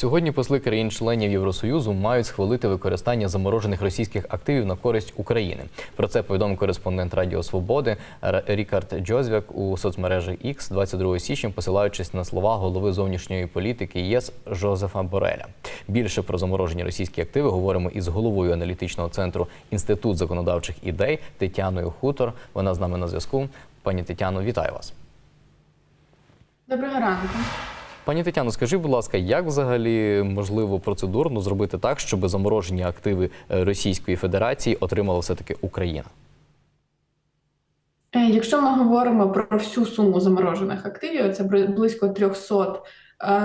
Сьогодні посли країн-членів Євросоюзу мають схвалити використання заморожених російських активів на користь України. Про це повідомив кореспондент Радіо Свободи Рікард Джозвяк у соцмережі X 22 січня, посилаючись на слова голови зовнішньої політики ЄС Жозефа Бореля. Більше про заморожені російські активи говоримо із головою аналітичного центру Інститут законодавчих ідей Тетяною Хутор. Вона з нами на зв'язку. Пані Тетяно, вітаю вас. Доброго ранку. Пані Тетяно, скажіть, будь ласка, як взагалі можливо процедурно зробити так, щоб заморожені активи е, Російської Федерації отримала все-таки Україна? Е, Якщо ми говоримо про всю суму заморожених активів, це близько 300 е,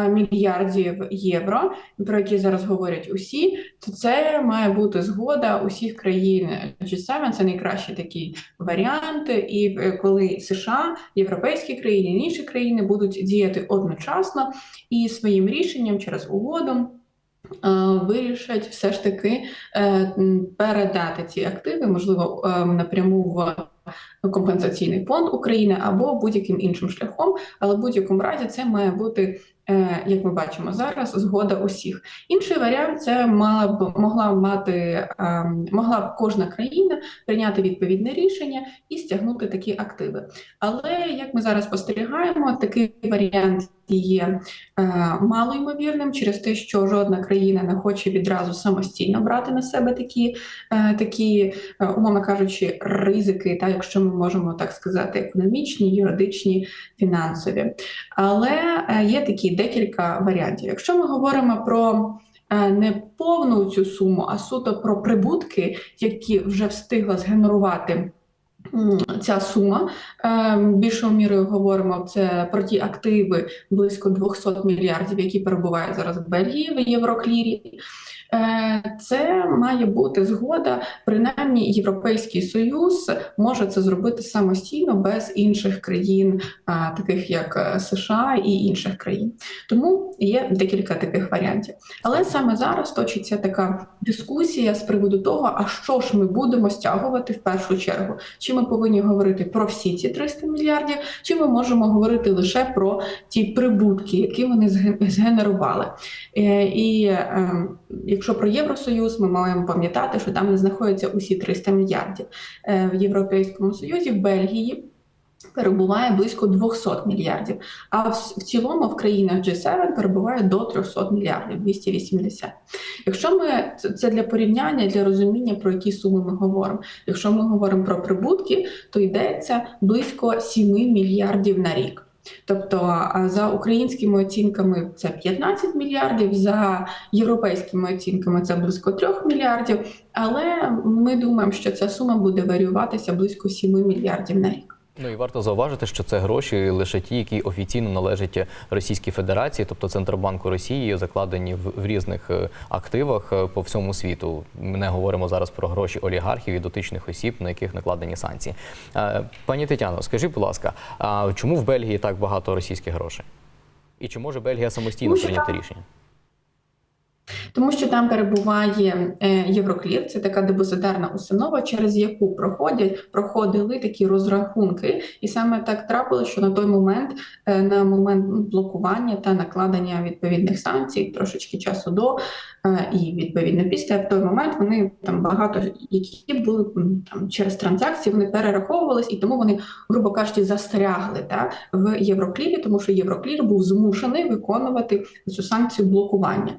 мільярдів євро, про які зараз говорять усі, то це має бути згода усіх країн G7, це найкращий такий варіант. І е, коли США, європейські країни, інші країни будуть діяти одночасно і своїм рішенням через угоду. е, Вирішать все ж таки е, передати ці активи, можливо, е, напряму в компенсаційний фонд України або будь-яким іншим шляхом, але в будь-якому разі це має бути, е, як ми бачимо зараз, згода усіх. Інший варіант це мала б могла мати е, могла б кожна країна прийняти відповідне рішення і стягнути такі активи. Але як ми зараз спостерігаємо, такий варіант є е, малоймовірним через те, що жодна країна не хоче відразу самостійно брати на себе такі, е, такі е, умовно кажучи, ризики, та якщо ми можемо так сказати, економічні, юридичні, фінансові. Але е, є такі декілька варіантів. Якщо ми говоримо про е, не повну цю суму, а суто про прибутки, які вже встигла згенерувати. Ця сума Е, більшою мірою говоримо це про ті активи близько 200 мільярдів, які перебувають зараз в Бельгії в Євроклірі. Е, Це має бути згода, принаймні Європейський Союз може це зробити самостійно без інших країн, таких як е, США і інших країн. Тому є декілька таких варіантів. Але саме зараз точиться така дискусія з приводу того, а що ж ми будемо стягувати в першу чергу. Чи ми повинні говорити про всі ці 300 мільярдів, чи ми можемо говорити лише про ті прибутки, які вони зге- згенерували. Е, І е, якщо про Євросоюз, ми маємо пам'ятати, що там не знаходяться усі 300 мільярдів. Е, В Європейському Союзі, в Бельгії. Перебуває близько 200 мільярдів, а в, цілому в країнах G7 перебуває до 300 мільярдів 280. Якщо ми це для порівняння, для розуміння про які суми ми говоримо. Якщо ми говоримо про прибутки, то йдеться близько 7 мільярдів на рік. Тобто за українськими оцінками це 15 мільярдів, за європейськими оцінками це близько 3 мільярдів. Але ми думаємо, що ця сума буде варіюватися близько 7 мільярдів на рік. Ну і варто зауважити, що це гроші лише ті, які офіційно належать Російській Федерації, тобто Центробанку Росії, закладені в, в різних е, активах е, по всьому світу. Ми не говоримо зараз про гроші олігархів і дотичних осіб, на яких накладені санкції. Е, Пані Тетяно, скажіть, будь ласка, а чому в Бельгії так багато російських грошей? І чи може Бельгія самостійно прийняти рішення? Тому що там перебуває е, Євроклір, це така депозитарна установа, через яку проходять проходили такі розрахунки, і саме так трапилося, що на той момент, е, на момент ну, блокування та накладення відповідних санкцій, трошечки часу до і відповідно після в той момент вони там багато які були там через транзакції, вони перераховувались, і тому вони, грубо кажучи, застрягли та в Євроклірі, тому що Євроклір був змушений виконувати цю санкцію блокування.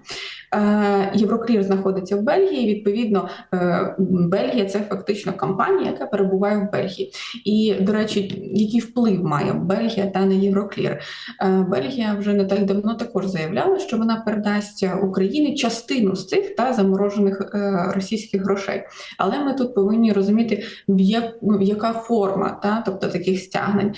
Е, Євроклір знаходиться в Бельгії. Відповідно, е, Бельгія це фактично компанія, яка перебуває в Бельгії. І, до речі, який вплив має Бельгія та не Євроклір? Е, Бельгія вже не так давно також заявляла, що вона передасть Україні частину з цих та заморожених е, російських грошей. Але ми тут повинні розуміти, в ну, яка форма та, тобто таких стягнень.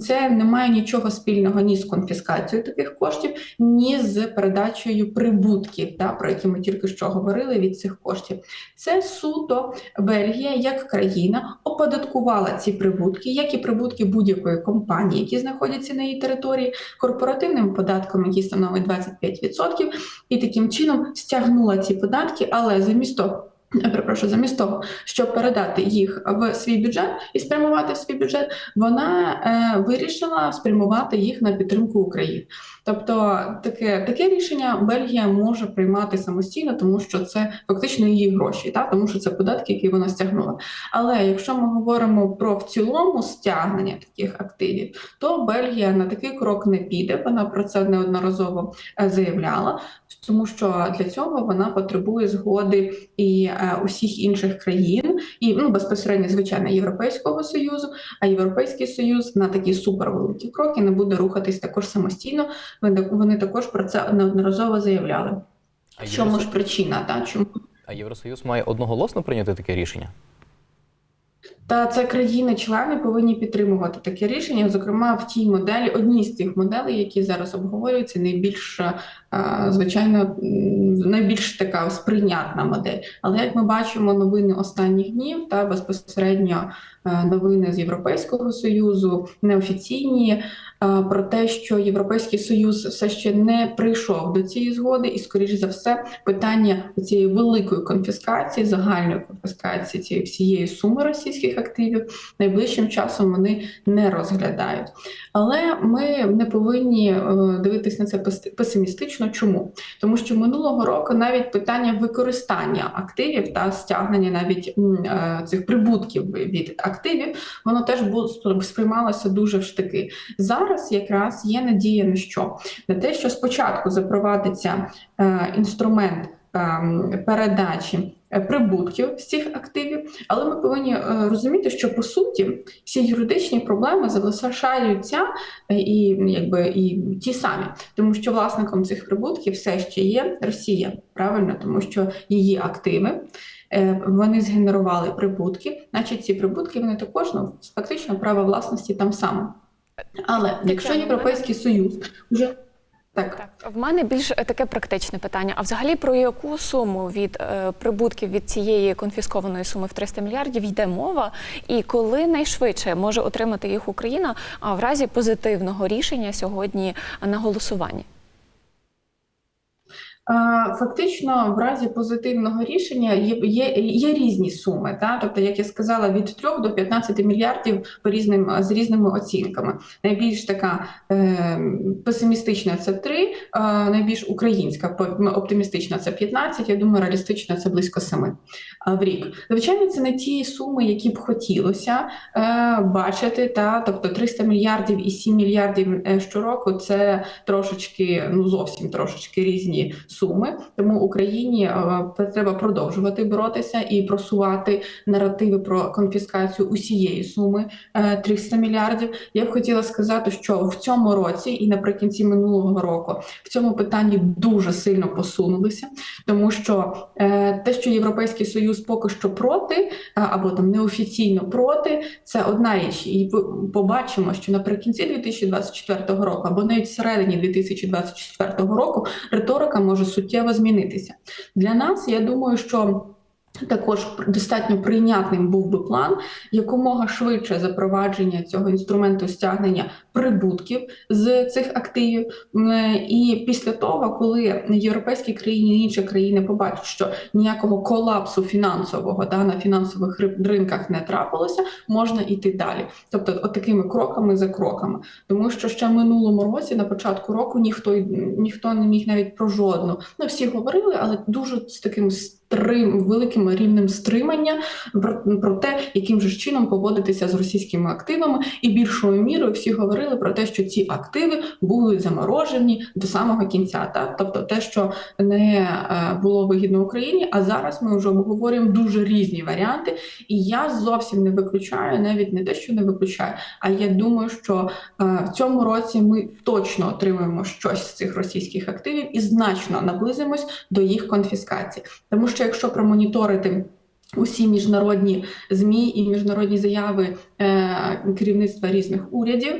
Це не має нічого спільного ні з конфіскацією таких коштів, ні з передачею прибутків, та, про які ми тільки що говорили від цих коштів. Це суто Бельгія як країна оподаткувала ці прибутки, як і прибутки будь-якої компанії, які знаходяться на її території, корпоративним податком, який становить 25%, і таким чином стягнула ці податки, але замість того, перепрошую, замість того, щоб передати їх в свій бюджет і спрямувати в свій бюджет, вона е, вирішила спрямувати їх на підтримку України. Тобто, таке таке рішення Бельгія може приймати самостійно, тому що це фактично її гроші, та тому що це податки, які вона стягнула. Але якщо ми говоримо про в цілому стягнення таких активів, то Бельгія на такий крок не піде. Вона про це неодноразово е, заявляла, тому що для цього вона потребує згоди і е, усіх інших країн, і ну безпосередньо звичайно Європейського союзу. А Європейський союз на такі супервеликі кроки не буде рухатись також самостійно. Вони, також про це неодноразово заявляли. А чому чому ж причина? Та чому а Євросоюз має одноголосно прийняти таке рішення? Та це країни-члени повинні підтримувати таке рішення. Зокрема, в тій моделі, одній з тих моделей, які зараз обговорюються, найбільш е, звичайно найбільш така сприйнятна модель. Але як ми бачимо, новини останніх днів та безпосередньо е, новини з Європейського союзу неофіційні е, про те, що Європейський Союз все ще не прийшов до цієї згоди, і скоріш за все питання цієї великої конфіскації, загальної конфіскації цієї всієї суми російських активів найближчим часом вони не розглядають. Але ми не повинні е, дивитись на це пес- песимістично. Чому? Тому що минулого року навіть питання використання активів та стягнення навіть е, цих прибутків від активів, воно теж сприймалося дуже в штики. Зараз якраз є надія на що? На те, що спочатку запровадиться е, інструмент ем, передачі прибутків з цих активів, але ми повинні е, розуміти, що по суті всі юридичні проблеми залишаються е, і якби і ті самі, тому що власником цих прибутків все ще є Росія, правильно, тому що її активи. е, Вони згенерували прибутки, значить ці прибутки вони також ну, фактично право власності там само. Але якщо Європейський Союз вже так, Так, в мене більш е, таке практичне питання. А взагалі про яку суму від е, прибутків від цієї конфіскованої суми в 300 мільярдів йде мова, і коли найшвидше може отримати їх Україна а в разі позитивного рішення сьогодні на голосуванні? Фактично, в разі позитивного рішення є, є, є різні суми. Та? Тобто, як я сказала, від 3 до 15 мільярдів по різним, з різними оцінками. Найбільш така е, песимістична це 3, е, найбільш українська по- оптимістична це 15, я думаю, реалістична це близько 7 е, в рік. Звичайно, це не ті суми, які б хотілося е, бачити. Та? Тобто 300 мільярдів і 7 мільярдів е, щороку це трошечки, ну зовсім трошечки різні суми. Тому Україні е, треба продовжувати боротися і просувати наративи про конфіскацію усієї суми е, 300 мільярдів. Я б хотіла сказати, що в цьому році і наприкінці минулого року в цьому питанні дуже сильно посунулися, тому що е, те, що Європейський Союз поки що проти, е, або там неофіційно проти, це одна річ. І побачимо, що наприкінці 2024 року, або навіть всередині 2024 року, риторика може суттєво змінитися. Для нас я думаю, що. Також достатньо прийнятним був би план якомога швидше запровадження цього інструменту стягнення прибутків з цих активів. І після того, коли європейські країни і інші країни побачать, що ніякого колапсу фінансового да, на фінансових ринках не трапилося, можна йти далі. Тобто, от такими кроками за кроками. Тому що ще минулому році, на початку року, ніхто ніхто не міг навіть про жодну. Ну всі говорили, але дуже з таким стрим великим рівнем стримання про, те, яким же чином поводитися з російськими активами, і більшою мірою всі говорили про те, що ці активи будуть заморожені до самого кінця. Так? Тобто, те, що не е, було вигідно Україні, а зараз ми вже обговорюємо дуже різні варіанти. І я зовсім не виключаю, навіть не те, що не виключаю, а я думаю, що е, в цьому році ми точно отримаємо щось з цих російських активів і значно наблизимось до їх конфіскації. Тому що якщо промоніторити усі міжнародні змі і міжнародні заяви керівництва різних урядів.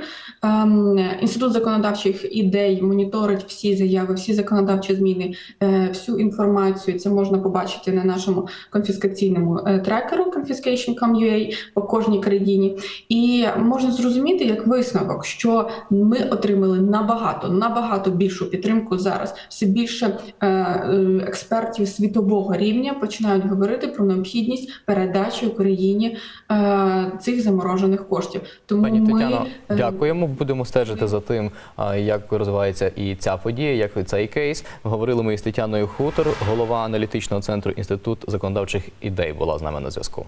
Ем, Інститут законодавчих ідей моніторить всі заяви, всі законодавчі зміни, е, всю інформацію. Це можна побачити на нашому конфіскаційному е, трекеру confiscation.com.ua по кожній країні. І можна зрозуміти як висновок, що ми отримали набагато набагато більшу підтримку зараз. Все більше е, е, експертів світового рівня починають говорити про необхідність передачі Україні е, цих заморожених коштів. Тому Пані ми Тетяно, е, дякуємо. Будемо стежити за тим, як розвивається і ця подія, як і цей кейс. Говорили ми із Тетяною Хутор, голова аналітичного центру Інститут законодавчих ідей, була з нами на зв'язку.